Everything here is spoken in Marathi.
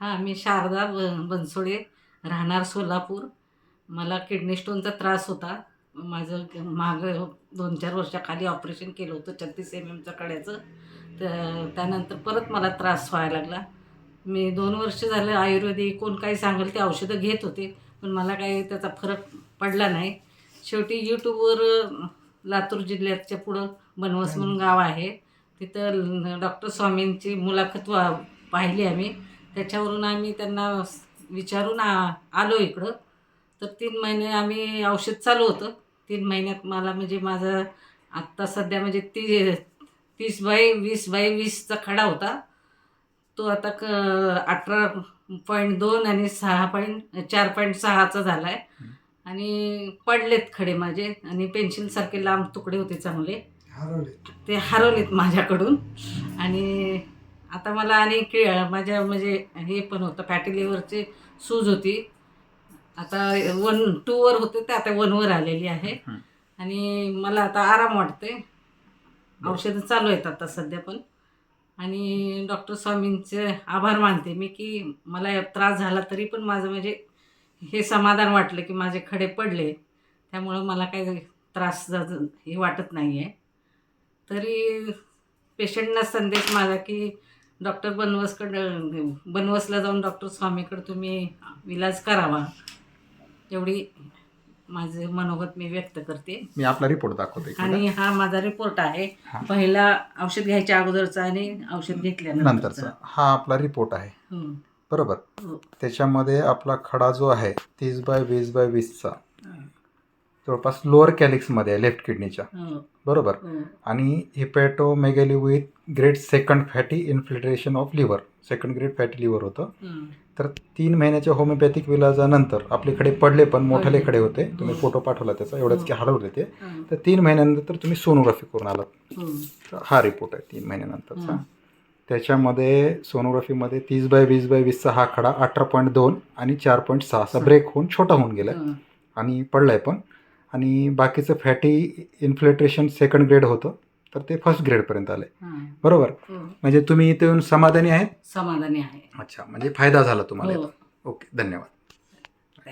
हां मी शारदा ब बनसोडे राहणार सोलापूर. मला किडनी स्टोनचा त्रास होता. माझं मागं दोन चार वर्षाखाली ऑपरेशन केलं होतं छत्तीस एम एमचं कड्याचं. तर त्यानंतर परत मला त्रास व्हायला लागला. मी दोन वर्ष झालं आयुर्वेदिक कोण काही सांगेल ते औषधं घेत होते पण मला काही त्याचा फरक पडला नाही. शेवटी यूट्यूबवर लातूर जिल्ह्याच्या पुढं बनवस म्हणून गाव आहे. तिथं डॉक्टर स्वामींची मुलाखत वा पाहिली आम्ही. त्याच्यावरून आम्ही त्यांना विचारून आ आलो इकडं. तर तीन महिने आम्ही औषध चालू होतं. तीन महिन्यात मला म्हणजे माझं आत्ता सध्या म्हणजे ती तीस बाय वीस बाय वीसचा खडा होता. तो आता क अठरा पॉईंट दोन आणि सहा पॉईंट चार पॉईंट सहाचा झाला आहे आणि पडलेत खडे माझे आणि पेन्शिलसारखे लांब तुकडे होते चांगले. हरवले ते हरवलेत माझ्याकडून. आणि आता मला आणि कि माझ्या म्हणजे हे पण होतं फॅटी लिव्हरची सूज होती. आता वन टूवर होते ते आता वनवर आलेली आहे. आणि मला आता आराम वाटते औषधं चालू आहेत आता सध्या पण. आणि डॉक्टर स्वामींचे आभार मानते मी की मला त्रास झाला तरी पण माझं म्हणजे हे समाधान वाटलं की माझे खडे पडले. त्यामुळं मला काही त्रास हे वाटत नाही आहे तरी पेशंटना संदेश माझा की डॉक्टर बनवसकडं बनवसला जाऊन डॉक्टर स्वामीकडं तुम्ही इलाज करावा एवढी माझे मनोगत मी व्यक्त करते मी आपला रिपोर्ट दाखवतो. आणि हा माझा रिपोर्ट आहे. पहिला औषध घ्यायच्या अगोदरचा आणि औषध घेतल्यानंतरचा नंतरचा हा आपला रिपोर्ट आहे हं. बरोबर हो. त्याच्यामध्ये आपला खडा जो आहे तीस बाय वीस बाय वीसचा जवळपास लोअर कॅलिक्समध्ये आहे लेफ्ट किडनीच्या हो. बरोबर हो. आणि hepatomegaly with grade second fatty infiltration of liver second grade fatty liver होतं हं. तर तीन महिन्याच्या होमिओपॅथिक इलाजानंतर आपले खडे पडले पण मोठाले खडे होते तुम्ही हो. फोटो पाठवला त्याचा एवढंच की हरवले ते हं. तर तीन महिन्यानंतर तुम्ही सोनोग्राफी करून आलात हो. तर हा रिपोर्ट आहे तीन महिन्यानंतरचा हं. त्याच्यामध्ये सोनोग्राफीमध्ये तीस बाय वीस बाय वीसचा हा खडा अठरा पॉईंट दोन आणि चार पॉईंट सहा असा ब्रेक होऊन छोटा होऊन गेला हं. आणि पडलाय पण आणि बाकीचं फॅटी इन्फ्लिट्रेशन सेकंड ग्रेड होतं तर ते फर्स्ट ग्रेडपर्यंत आले. बरोबर हो. म्हणजे तुम्ही इथे येऊन समाधानी आहेत समाधानी आहे अच्छा म्हणजे फायदा झाला तुम्हाला हो. याचा. ओके धन्यवाद